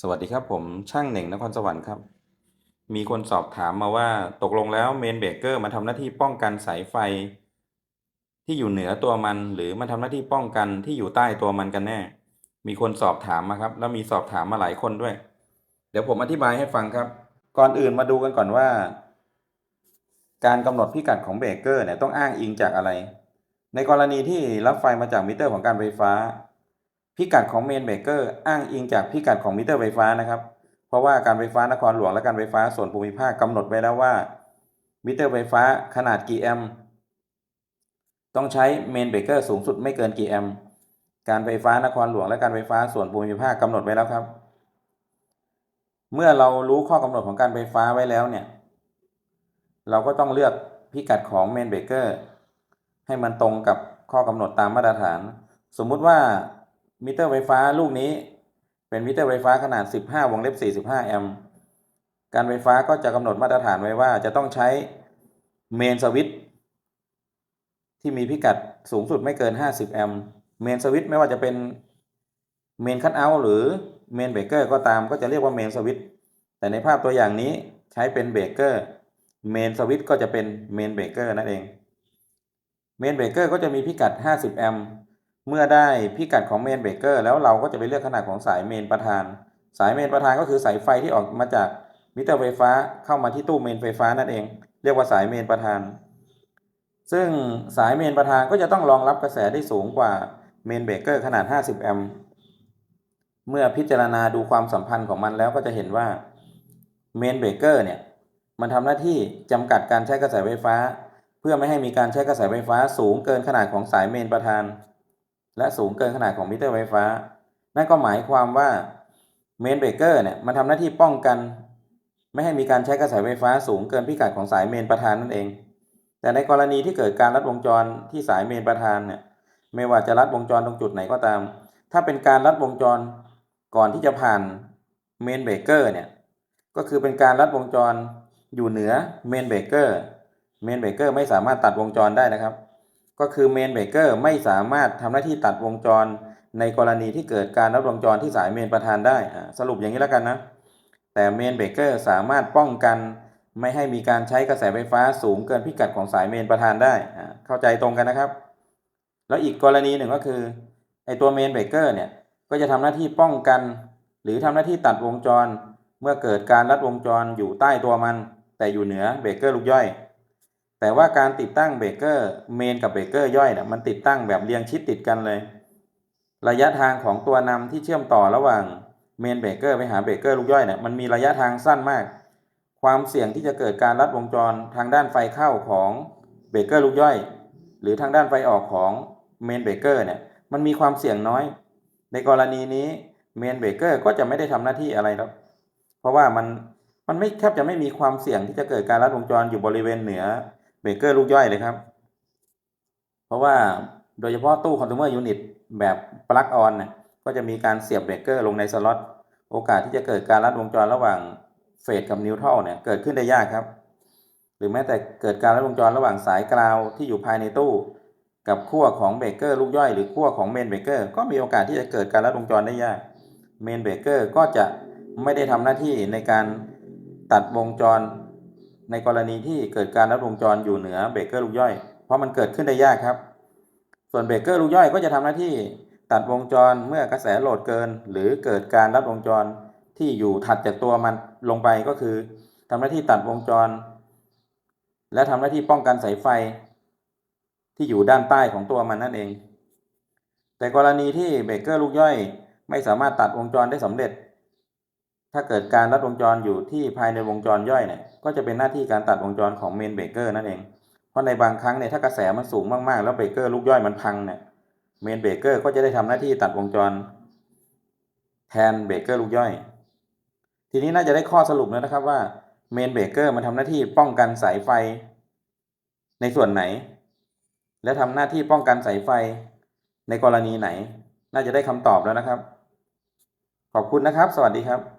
สวัสดีครับผมช่างเหน่งนครสวรรค์ครับ มีคนสอบถามมาว่าตกลงแล้วเมนเบรกเกอร์มันทำหน้าที่ป้องกันสายไฟ ที่อยู่เหนือตัวมัน หรือมันทำหน้าที่ป้องกันที่อยู่ใต้ตัวมันกันแน่ มีคนสอบถามมาครับ แล้วมีสอบถามมาหลายคนด้วย เดี๋ยวผมอธิบายให้ฟังครับ ก่อนอื่นมาดูกันก่อนว่า การกำหนดพิกัดของเบรกเกอร์เนี่ยต้องอ้างอิงจากอะไร ในกรณีที่รับไฟมาจากมิเตอร์ของการไฟฟ้า พิกัดของเมนเบเกอร์อ้างอิงจากพิกัดของมิเตอร์ไฟฟ้านะครับ เพราะว่าการไฟฟ้านครหลวงและการไฟฟ้าส่วนภูมิภาคกำหนดไว้แล้วว่า มิเตอร์ไฟฟ้าขนาดกี่แอมต้องใช้เมนเบเกอร์สูงสุดไม่เกินกี่แอมการไฟฟ้านครหลวงและการไฟฟ้าส่วนภูมิภาคกำหนดไว้แล้วครับ เมื่อเรารู้ข้อกำหนดของการไฟฟ้าไว้แล้วเนี่ย เราก็ต้องเลือกพิกัดของเมนเบเกอร์ให้มันตรงกับข้อกำหนดตามมาตรฐาน สมมุติว่า มิเตอร์ไฟฟ้าลูกนี้ เป็นมิเตอร์ไฟฟ้าขนาด 15 วงเล็บ 45 แอมป์การไฟฟ้าก็จะกำหนดมาตรฐานไว้ว่าจะต้องใช้เมนสวิตช์ที่มีพิกัดสูงสุดไม่เกิน 50 แอมป์เมนสวิตช์ไม่ว่าจะเป็นเมนคัตเอาท์หรือเมนเบรกเกอร์ก็ตามก็จะเรียกว่าเมนสวิตช์แต่ในภาพตัวอย่างนี้ใช้เป็นเบรกเกอร์เมนสวิตช์ก็จะเป็นเมนเบรกเกอร์นั่นเองเมนเบรกเกอร์ก็จะมีพิกัด 50 แอมป์ เมื่อได้พิกัดของเมนเบรกเกอร์แล้วเราก็จะไปเลือกขนาดของสายเมนประธาน สายเมนประธานก็คือสายไฟที่ออกมาจากมิเตอร์ไฟฟ้าเข้ามาที่ตู้เมนไฟฟ้านั่นเอง เรียกว่าสายเมนประธาน ซึ่งสายเมนประธานก็จะต้องรองรับกระแสได้สูงกว่าเมนเบรกเกอร์ขนาด 50 แอมป์เมื่อพิจารณาดูความสัมพันธ์ของมันแล้วก็จะเห็นว่าเมนเบรกเกอร์เนี่ยมันทำหน้าที่จำกัดการใช้กระแสไฟฟ้า เพื่อไม่ให้มีการใช้กระแสไฟฟ้าสูงเกินขนาดของสายเมนประธาน และสูงเกินขนาดของมิเตอร์ไฟฟ้า นั่นก็หมายความว่าเมนเบรกเกอร์เนี่ยมันทำหน้าที่ป้องกัน ไม่ให้มีการใช้กระแสไฟฟ้าสูงเกินพิกัดของสายเมนประธานนั่นเอง แต่ในกรณีที่เกิดการลัดวงจรที่สายเมนประธานเนี่ยไม่ว่าจะลัดวงจรตรงจุดไหนก็ตาม ถ้าเป็นการลัดวงจรก่อนที่จะผ่านเมนเบรกเกอร์เนี่ยก็คือเป็นการลัดวงจรอยู่เหนือเมนเบรกเกอร์เมนเบรกเกอร์ไม่สามารถตัดวงจรได้นะครับ ก็คือเมนเบเกอร์ไม่สามารถทำหน้าที่ตัดวงจรในกรณีที่เกิดการลัดวงจรที่สายเมนประธานได้สรุปอย่างนี้แล้วกันนะ แต่เมนเบเกอร์สามารถป้องกันไม่ให้มีการใช้กระแสไฟฟ้าสูงเกินพิกัดของสายเมนประธานได้ เข้าใจตรงกันนะครับ แล้วอีกกรณีหนึ่งก็คือไอตัวเมนเบเกอร์เนี่ยก็จะทำหน้าที่ป้องกัน หรือทำหน้าที่ตัดวงจร เมื่อเกิดการลัดวงจรอยู่ใต้ตัวมัน แต่อยู่เหนือเบเกอร์ลูกย่อย แต่ว่าการติดตั้งเบรกเกอร์เมนกับเบรกเกอร์ย่อยเนี่ยมันติดตั้งแบบเรียงชิดติดกันเลย ระยะทางของตัวนำที่เชื่อมต่อระหว่างเมนเบรกเกอร์ไปหาเบรกเกอร์ลูกย่อยเนี่ยมันมีระยะทางสั้นมาก ความเสี่ยงที่จะเกิดการลัดวงจรทางด้านไฟเข้าของเบรกเกอร์ลูกย่อย หรือทางด้านไฟออกของเมนเบรกเกอร์เนี่ยมันมีความเสี่ยงน้อย ในกรณีนี้เมนเบรกเกอร์ก็จะไม่ได้ทำหน้าที่อะไรแล้วเพราะว่ามันมันไม่แทบจะไม่มีความเสี่ยงที่จะเกิดการลัดวงจรอยู่บริเวณเหนือ เบรกเกอร์ลูกย่อยเลยครับ เพราะว่าโดยเฉพาะตู้คอน sumer unit แบบปลั๊กออนเนี่ยก็จะมีการเสียบเบรกเกอร์ลงในสล็อตโอกาสที่จะเกิดการลัดวงจรระหว่างเฟสกับนิวทรัลเนี่ยเกิดขึ้นได้ยากครับ หรือแม้แต่เกิดการลัดวงจรระหว่างสายกราวที่อยู่ภายในตู้ กับขั้วของเบรกเกอร์ลูกย่อยหรือขั้วของเมนเบรกเกอร์ก็มีโอกาสที่จะเกิดการลัดวงจรได้ยากเมนเบรกเกอร์ก็จะไม่ได้ทำหน้าที่ในการตัดวงจร ในกรณีที่เกิดการลัดวงจรอยู่เหนือเบรกเกอร์ลูกย่อย เพราะมันเกิดขึ้นได้ยากครับ ส่วนเบรกเกอร์ลูกย่อยก็จะทำหน้าที่ตัดวงจรเมื่อกระแสโหลดเกิน หรือเกิดการลัดวงจรที่อยู่ถัดจากตัวมันลงไปก็คือทำหน้าที่ตัดวงจร และทำหน้าที่ป้องกันสายไฟ ที่อยู่ด้านใต้ของตัวมันนั่นเอง แต่กรณีที่เบรกเกอร์ลูกย่อย ไม่สามารถตัดวงจรได้สำเร็จ ถ้าเกิดการลัดวงจรอยู่ที่ภายในวงจรย่อยเนี่ย ก็จะเป็นหน้าที่การตัดวงจรของเมนเบรกเกอร์นั่นเอง เพราะในบางครั้งเนี่ยถ้ากระแสมันสูงมากๆ แล้วเบรกเกอร์ลูกย่อยมันพังเนี่ย เมนเบรกเกอร์ก็จะได้ทำหน้าที่ตัดวงจร แทนเบรกเกอร์ลูกย่อย ทีนี้น่าจะได้ข้อสรุปแล้วนะครับว่าเมนเบรกเกอร์มันทำหน้าที่ป้องกันสายไฟ ในส่วนไหน และทำหน้าที่ป้องกันสายไฟ ในกรณีไหน น่าจะได้คำตอบแล้วนะครับ ขอบคุณนะครับ สวัสดีครับ